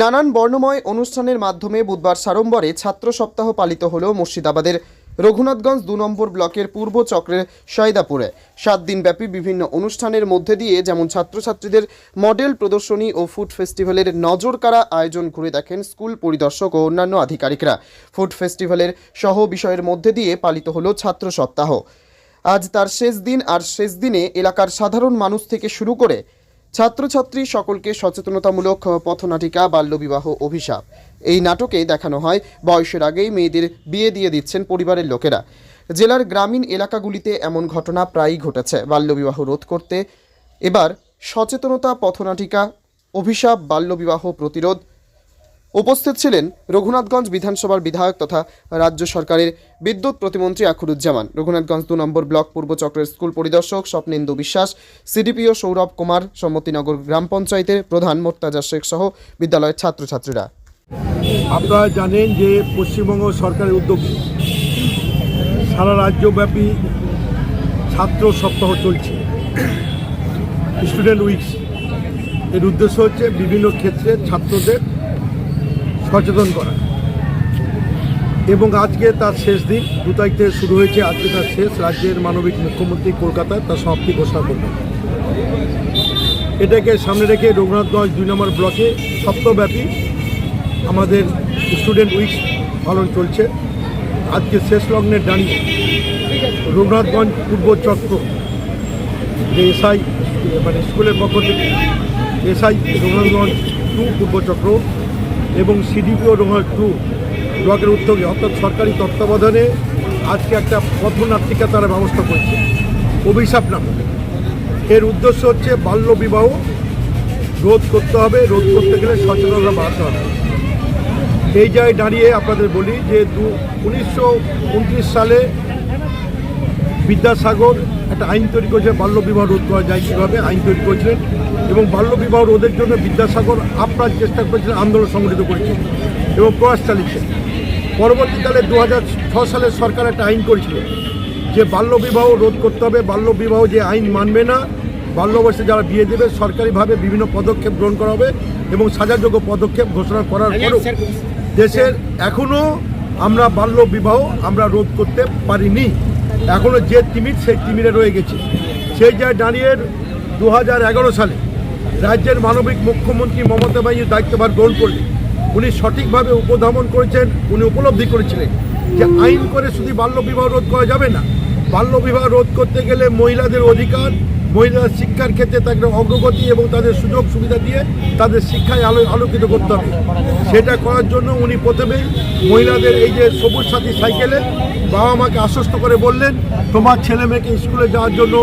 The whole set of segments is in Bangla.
নানান বর্ণময় অনুষ্ঠানের মাধ্যমে বুধবার সাড়ম্বরে ছাত্র সপ্তাহ পালিত হল মুর্শিদাবাদের। রঘুনাথগঞ্জ দু নম্বর ব্লকের পূর্ব চক্রের সয়দাপুরে। সাত দিনব্যাপী বিভিন্ন অনুষ্ঠানের মধ্যে দিয়ে যেমন ছাত্রছাত্রীদের মডেল প্রদর্শনী ও ফুড ফেস্টিভ্যালের নজরকাড়া আয়োজন ঘুরে দেখেন স্কুল পরিদর্শক ও অন্যান্য আধিকারিকরা। ফুড ফেস্টিভ্যালের সহ বিষয়ের মধ্যে দিয়ে পালিত হলো ছাত্র সপ্তাহ। আজ তার শেষ দিন, আর শেষ দিনে এলাকার সাধারণ মানুষ থেকে শুরু করে ছাত্রছাত্রী সকলকে সচেতনতামূলক পথনাটিকা, বাল্যবিবাহ অভিশাপ। এই নাটকে দেখানো হয়, বয়সের আগেই মেয়েদের বিয়ে দিয়ে দিচ্ছেন পরিবারের লোকেরা। জেলার গ্রামীণ এলাকাগুলিতে এমন ঘটনা প্রায়ই ঘটেছে। বাল্যবিবাহ রোধ করতে এবার সচেতনতা পথনাটিকা, অভিশাপ, বাল্যবিবাহ প্রতিরোধ উপস্থিত ছিলেন রঘুনাথগঞ্জ বিধানসভার বিধায়ক তথা রাজ্য সরকারের বিদ্যুৎ প্রতিমন্ত্রী আখরুজ্জামান। রঘুনাথগঞ্জ দু নম্বর ব্লক পূর্ব চক্রের স্কুল পরিদর্শক স্বপ্নেন্দু বিশ্বাস, সিডিপিও সৌরভ কুমার, সম্মতিনগর গ্রাম পঞ্চায়েতের প্রধান মোর্তাজা শেখ সহ বিদ্যালয়ের ছাত্রছাত্রীরা। আপনারা জানেন যে পশ্চিমবঙ্গ সরকারের উদ্যোগে সারা রাজ্যব্যাপী ছাত্র সপ্তাহ চলছে, স্টুডেন্ট উইকস। এর উদ্দেশ্য হচ্ছে বিভিন্ন ক্ষেত্রে ছাত্রদের সচেতন করা। এবং আজকে তার শেষ দিন, দু তারিখ থেকে শুরু হয়েছে, আজকে তার শেষ, রাজ্যের মানবিক মুখ্যমন্ত্রী কলকাতায় তার সমাপ্তি ঘোষণা করবেন এটাকে সামনে রেখে রঘুনাথগঞ্জ দুই নম্বর ব্লকে সপ্তাহব্যাপী আমাদের স্টুডেন্ট উইক পালন চলছে। আজকে শেষ লগ্নে দাঁড়িয়ে রঘুনাথগঞ্জ পূর্ব চক্র যে এসআই মানে স্কুলের পক্ষ থেকে এসআই রঘুনাথগঞ্জ টু পূর্ব চক্র এবং সিডিপিও রঘুনাথ টু ব্লকের উদ্যোগে, অর্থাৎ সরকারি তত্ত্বাবধানে আজকে একটা পথনাট্যিকা তারা ব্যবস্থা করছে, অভিশাপ নামে এর উদ্দেশ্য হচ্ছে বাল্য বিবাহ রোধ করতে হবে, রোধ করতে গেলে সচেতনতা বাড়াতে হবে। এই জায়গায় দাঁড়িয়ে আপনাদের বলি যে দু, উনিশশো সালে বিদ্যাসাগর একটা আইন তৈরি করেছে বাল্যবিবাহ রোধ করা যায় কীভাবে, আইন তৈরি করেছিলেন। এবং বাল্যবিবাহ রোধের জন্য বিদ্যাসাগর আপ্রাণ চেষ্টা করেছিলেন আন্দোলন সংগঠিত করেছিলেন এবং প্রয়াস চালিয়েছেন পরবর্তীকালে দু সালে সরকার একটা আইন করেছিল যে বাল্যবিবাহ রোধ করতে হবে। বাল্যবিবাহ যে আইন মানবে না বাল্যবয়সে যারা বিয়ে দেবে সরকারিভাবে বিভিন্ন পদক্ষেপ গ্রহণ করা হবে এবং সাজাযোগ্য পদক্ষেপ ঘোষণা করার পরেও দেশের এখনও আমরা বাল্য বিবাহ আমরা রোধ করতে পারিনি। এখনও যে তিমির সেই তিমিরে রয়ে গেছে। সেই জায়গায় দাঁড়িয়ে দু হাজার এগারো সালে রাজ্যের মানবিক মুখ্যমন্ত্রী মমতা ব্যানার্জি দায়িত্বভার গ্রহণ করলেন। উনি সঠিকভাবে উপধাবন করেছেন, উনি উপলব্ধি করেছিলেন যে আইন করে শুধু বাল্যবিবাহ রোধ করা যাবে না। বাল্যবিবাহ রোধ করতে গেলে মহিলাদের অধিকার, মহিলাদের শিক্ষার ক্ষেত্রে তাদের অগ্রগতি এবং তাদের সুযোগ সুবিধা দিয়ে তাদের শিক্ষায় আলো আলোকিত করতে হবে। সেটা করার জন্য উনি প্রথমে মহিলাদের এই যে সবুজ সাথী সাইকেলে বাবা মাকে আশ্বস্ত করে বললেন, তোমার ছেলে মেয়েকে স্কুলে যাওয়ার জন্য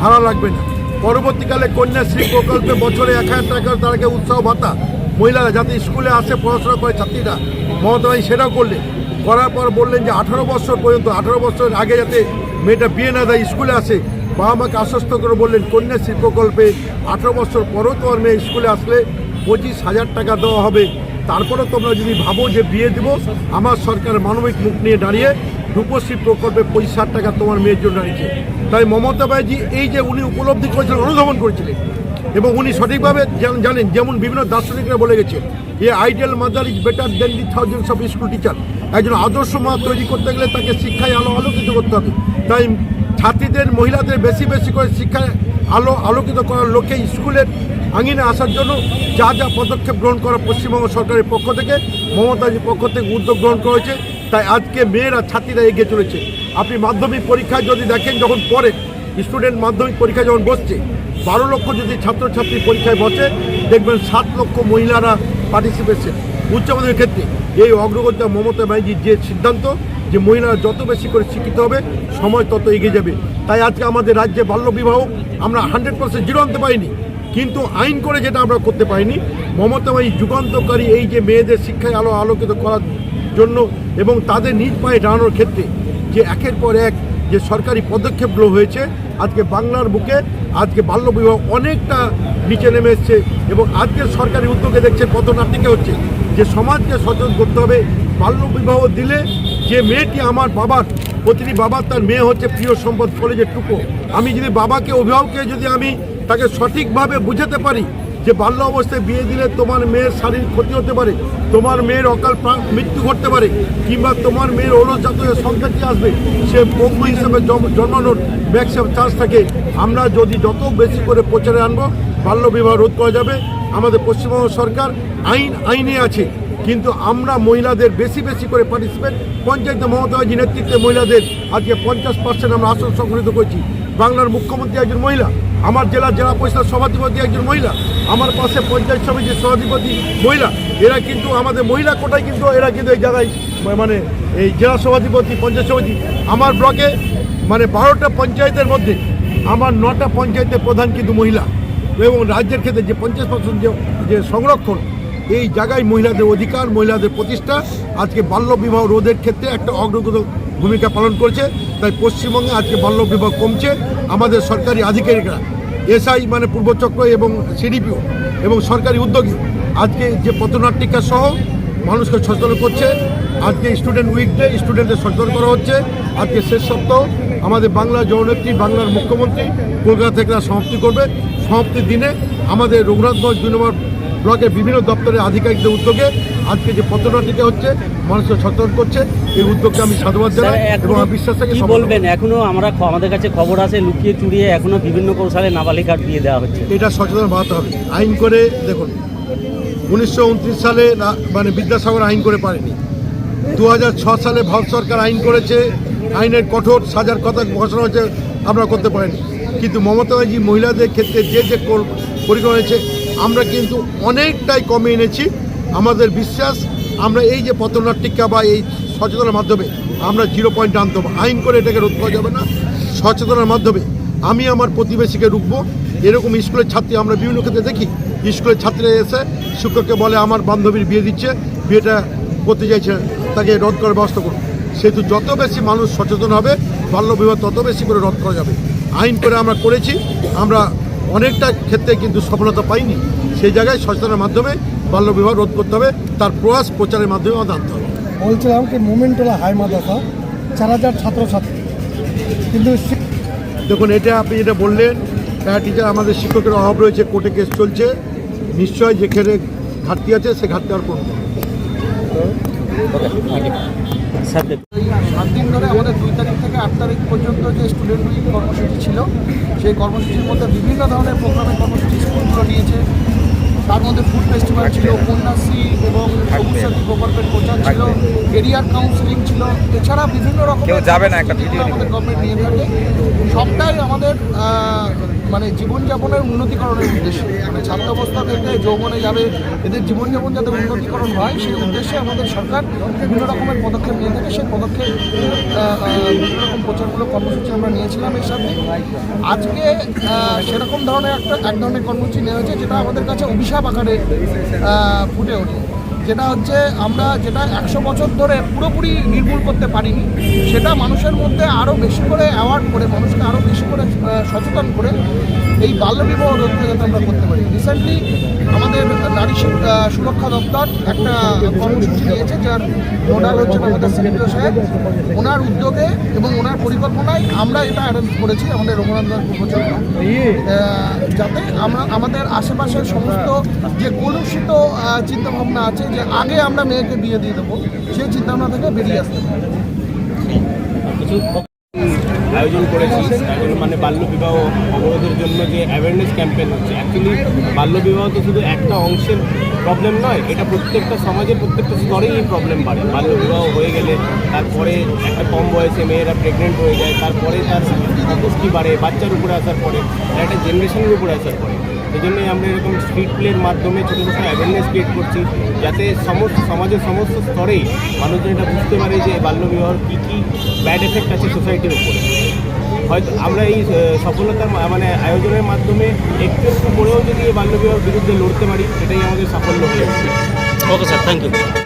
ভাড়া লাগবে না। পরবর্তীকালে কন্যাশ্রী প্রকল্পে বছরে এক হাজার টাকা তাদেরকে উৎসাহ ভাতা। মহিলারা যাতে স্কুলে আসে, পড়াশোনা করে, ছাত্রীরা। মমতা ভাই সেটাও করলেন। করার পর বললেন যে, আঠারো বছর পর্যন্ত, আঠারো বছর আগে যাতে মেয়েটা বিয়ে না দেয়, স্কুলে আসে, বাবা মাকে আশ্বস্ত করে বললেন, কন্যাশ্রী প্রকল্পে আঠারো বছর পরও তোমার মেয়ে স্কুলে আসলে পঁচিশ হাজার টাকা দেওয়া হবে। তারপরে তোমরা যদি ভাবো যে বিয়ে দেবো, আমার সরকার মানবিক মুখ নিয়ে দাঁড়িয়ে রূপশ্রী প্রকল্পে পঁচিশ টাকা তোমার মেয়ের জন্য দাঁড়িয়েছে তাই মমতা ব্যানার্জি এই যে উনি উপলব্ধি করেছিলেন, অনুধাবন করেছিলেন। এবং উনি সঠিকভাবে জান- জানেন, যেমন বিভিন্ন দার্শনিকরা বলে গেছে, a ideal mother is better than the thousands of school teacher একজন আদর্শ মা তৈরি করতে গেলে তাকে শিক্ষায় আলো আলোকিত করতে হবে। তাই ছাত্রীদের, মহিলাদের বেশি বেশি করে শিক্ষায় আলো আলোকিত করার লক্ষ্যে স্কুলের আঙিনে আসার জন্য যা যা পদক্ষেপ গ্রহণ করা পশ্চিমবঙ্গ সরকারের পক্ষ থেকে, মমতাজির পক্ষ থেকে উদ্যোগ গ্রহণ করা হয়েছে। তাই আজকে মেয়েরা, ছাত্রীরা এগিয়ে চলেছে। আপনি মাধ্যমিক পরীক্ষায় যদি দেখেন যখন পড়ে স্টুডেন্ট মাধ্যমিক পরীক্ষায় যখন বসছে, বারো লক্ষ যদি ছাত্রছাত্রী পরীক্ষায় বসে, দেখবেন সাত লক্ষ মহিলারা পার্টিসিপেশন উচ্চ মাধ্যমিক ক্ষেত্রে এই অগ্রগতি মমতা ব্যানার্জির যে সিদ্ধান্ত, যে মহিলারা যত বেশি করে শিক্ষিত হবে, সময় তত এগিয়ে যাবে। তাই আজকে আমাদের রাজ্যে বাল্যবিবাহ আমরা হান্ড্রেড পার্সেন্ট জিরো আনতে পারিনি। কিন্তু আইন করে যেটা আমরা করতে পারিনি, মমতা যুগান্তকারী এই যে মেয়েদের শিক্ষায় আলো আলোকিত করার জন্য এবং তাদের নিজ পায়ে দাঁড়ানোর ক্ষেত্রে যে একের পর এক যে সরকারি পদক্ষেপগুলো হয়েছে, আজকে বাংলার বুকে, আজকে বাল্যবিবাহ অনেকটা নিচে নেমে এসছে এবং আজকের সরকারি উদ্যোগে দেখছেন কত নাট্যিকে হচ্ছে। যে সমাজকে সচেতন করতে হবে, বাল্যবিবাহ দিলে যে মেয়েটি আমার বাবার, প্রতিটি বাবার তার মেয়ে হচ্ছে প্রিয় সম্পদ কলেজের টুকো আমি যদি বাবাকে, অভিভাবককে যদি আমি তাকে সঠিকভাবে বুঝাতে পারি যে বাল্য অবস্থায় বিয়ে দিলে তোমার মেয়ের শারীরিক ক্ষতি হতে পারে, তোমার মেয়ের অকাল মৃত্যু ঘটতে পারে, কিংবা তোমার মেয়ের ওলস জাতীয় সংখ্যাটি আসবে, সে পঙ্গু হিসেবে জন্মানোর ম্যাক্সিমাম চান্স থাকে। আমরা যদি যত বেশি করে প্রচারে আনব, বাল্য বিবাহ রোধ করা যাবে। আমাদের পশ্চিমবঙ্গ সরকার আইন, আইনে আছে। কিন্তু আমরা মহিলাদের বেশি বেশি করে পার্টিসিপেট পঞ্চায়েত মমতা নেতৃত্বে মহিলাদের আজকে পঞ্চাশ পার্সেন্ট আমরা আসন সংগঠিত করছি। বাংলার মুখ্যমন্ত্রী একজন মহিলা, আমার জেলার জেলা পরিষদ সভাধিপতি একজন মহিলা আমার পাশে পঞ্চায়েত সমিতির সভাধিপতি মহিলা। এরা কিন্তু আমাদের মহিলা কোটায় কিন্তু এরা কিন্তু এই জায়গায় মানে এই জেলা সভাধিপতি, পঞ্চায়েত সমিতি। আমার ব্লকে মানে বারোটা পঞ্চায়েতের মধ্যে আমার নটা পঞ্চায়েতের প্রধান কিন্তু মহিলা। এবং রাজ্যের ক্ষেত্রে যে পঞ্চাশ পার্সেন্ট যে সংরক্ষণ, এই জায়গায় মহিলাদের অধিকার, মহিলাদের প্রতিষ্ঠা, আজকে বাল্য বিবাহ রোধের ক্ষেত্রে একটা অগ্রগত ভূমিকা পালন করছে। তাই পশ্চিমবঙ্গে আজকে বাল্য বিবাহ কমছে। আমাদের সরকারি আধিকারিকরা এসআই মানে পূর্বচক্র এবং সিডিপিও এবং সরকারি উদ্যোগে। আজকে যে পথনাটিকা সহ মানুষকে সচেতন করছে, আজকে স্টুডেন্ট উইকডে স্টুডেন্টদের সচেতন করা হচ্ছে। আজকে শেষ সপ্তাহ, আমাদের বাংলার জননেত্রী, বাংলার মুখ্যমন্ত্রী কলকাতা থেকে সমাপ্তি করবে। সমাপ্তির দিনে আমাদের রঘুনাথগঞ্জ দুই নম্বর ব্লকের বিভিন্ন দপ্তরের আধিকারিকদের উদ্যোগে আজকে যে পত্রনাটিকা হচ্ছে মানুষকে সচেতন করছে। এই উদ্যোগকে আমি সাধুবাদ জানাই এবং বিশ্বাস কি বলবেন? এখনও আমরা আমাদের কাছে খবর আছে লুকিয়ে চুরিয়ে এখনও বিভিন্ন কৌশলে নাবালিকার বিয়ে দেওয়া হচ্ছে। এটা সচেতন বাড়াতে হবে। আইন করে দেখুন উনিশশো উনত্রিশ সালে মানে বিদ্যাসাগর আইন করে পারেনি। দু সালে ভারত সরকার আইন করেছে আইনের কঠোর সাজার কথা ঘোষণা হয়েছে আমরা করতে পারিনি। কিন্তু মমতা ব্যানার্জি মহিলাদের ক্ষেত্রে যে যে কর- পরিকল্পনা হয়েছে আমরা কিন্তু অনেকটাই কমে এনেছি। আমাদের বিশ্বাস, আমরা এই যে পতনাটিকা বা এই সচেতনার মাধ্যমে আমরা জিরো পয়েন্ট আনতে হবে। আইন করে এটাকে রোধ করা যাবে না। সচেতনার মাধ্যমে আমি আমার প্রতিবেশীকে রুখবো। এরকম স্কুলের ছাত্রী আমরা বিভিন্ন ক্ষেত্রে দেখি। স্কুলের ছাত্রীরা এসে শিক্ষককে বলে, আমার বান্ধবীর বিয়ে দিচ্ছে, বিয়েটা করতে চাইছে, তাকে রদ করার ব্যবস্থা করুন সেহেতু যত বেশি মানুষ সচেতন হবে, বাল্যবিবাহ তত বেশি করে রদ করা যাবে। আইন করে আমরা করেছি। আমরা অনেকটা ক্ষেত্রে কিন্তু সফলতা পাইনি। সেই জায়গায় সচেতনের মাধ্যমে বাল্যবিবাহ রোধ করতে হবে। তার প্রয়াস প্রচারের মাধ্যমে আমাদের আনতে হবে। বলছিলাম কি মোমেন্টোলা হাই মাদ্রাসা চার হাজার ছাত্রছাত্রী। কিন্তু দেখুন এটা আপনি যেটা বললেন প্যারা টিচার আমাদের শিক্ষকের অভাব রয়েছে কোর্টে কেস চলছে। নিশ্চয় যেখানে ঘাটতি আছে সে ঘাটতি আর পূরণ করবে। স্যার দেখুন সাত দিন ধরে আমাদের দুই তারিখ থেকে আট তারিখ পর্যন্ত যে স্টুডেন্ট উইক কর্মসূচি ছিল সেই কর্মসূচির মধ্যে বিভিন্ন ধরনের প্রোগ্রামের কর্মসূচি স্কুলগুলো নিয়েছে। তার মধ্যে ফুড ফেস্টিভ্যাল ছিল কন্যাশ্রী এবং সবুজ সাথী প্রকল্পের প্রচার ছিল কেরিয়ার কাউন্সিলিং ছিল। এছাড়া বিভিন্ন রকম যাবে না, একটা ভিডিও আমাদের গভর্নমেন্ট নিয়ে থাকে। সবটাই আমাদের মানে জীবনযাপনের উন্নতিকরণের উদ্দেশ্যে। মানে ছাত্রাবস্থা থেকে যৌবনে যাবে, এদের জীবনযাপন যাতে উন্নতিকরণ হয়, সেই উদ্দেশ্যে আমাদের সরকার বিভিন্ন রকমের পদক্ষেপ নিয়ে থাকে। সেই পদক্ষেপ বিভিন্ন রকম প্রচারমূলক কর্মসূচি আমরা নিয়েছিলাম এর সাথে। আজকে সেরকম ধরনের একটা, এক ধরনের কর্মসূচি নেওয়া হয়েছে, যেটা আমাদের কাছে অভিশাপ আকারে ফুটে ওঠে। যেটা হচ্ছে আমরা যেটা একশো বছর ধরে পুরোপুরি নির্মূল করতে পারিনি, সেটা মানুষের মধ্যে আরও বেশি করে অ্যাওয়ার্ড করে, মানুষকে আরও বেশি করে সচেতন করে এই বাল্যবিবাহ রোধটা যাতে আমরা করতে পারি। রিসেন্টলি আমাদের নারী সুরক্ষা দপ্তর একটা কর্মসূচি নিয়েছে যার নোডাল হচ্ছেন আমাদের সিনিয়র সাহেব। ওনার উদ্যোগে এবং ওনার পরিকল্পনায় আমরা এটা অ্যারেঞ্জ করেছি আমাদের রঘুনাথগঞ্জ পূর্বচন্দ্র যাতে আমরা, আমাদের আশেপাশের সমস্ত যে কলুষিত চিন্তাভাবনা আছে যে আগে আমরা মেয়েকে বিয়ে দিয়ে দেবো সেই চিন্তাভাবনা থেকে বেরিয়ে আসতে আয়োজন করেছি মানে বাল্যবিবাহ অবরোধের জন্য যে অ্যাওয়ারনেস ক্যাম্পেইন হচ্ছে। অ্যাকচুয়ালি বাল্যবিবাহ তো শুধু একটা অংশের প্রবলেম নয়, এটা প্রত্যেকটা সমাজের প্রত্যেকটা স্তরেই এই প্রবলেম বাড়ে। বাল্যবিবাহ হয়ে গেলে তারপরে একটা কম বয়সে মেয়েরা প্রেগনেন্ট হয়ে যায়, তারপরে তার পুষ্টি বাড়ে, বাচ্চার উপরে আসার পরে একটা জেনারেশনের উপরে আসার পরে। সেই জন্যই আমরা এরকম স্ট্রিট প্লের মাধ্যমে ছোটো ছোটো অ্যাওয়ারনেস ক্রিয়েট করছি, যাতে সমস্ত সমাজের সমস্ত স্তরেই মানুষজন এটা বুঝতে পারে যে বাল্যবিবাহর কী কী ব্যাড এফেক্ট আছে সোসাইটির উপরে। হয়তো আমরা এই সফলতার মানে আয়োজনের মাধ্যমে একটু একটু করেও যদি এই বাল্যবিবাহর বিরুদ্ধে লড়তে পারি, সেটাই আমাদের সাফল্য হয়ে ওকে স্যার থ্যাংক ইউ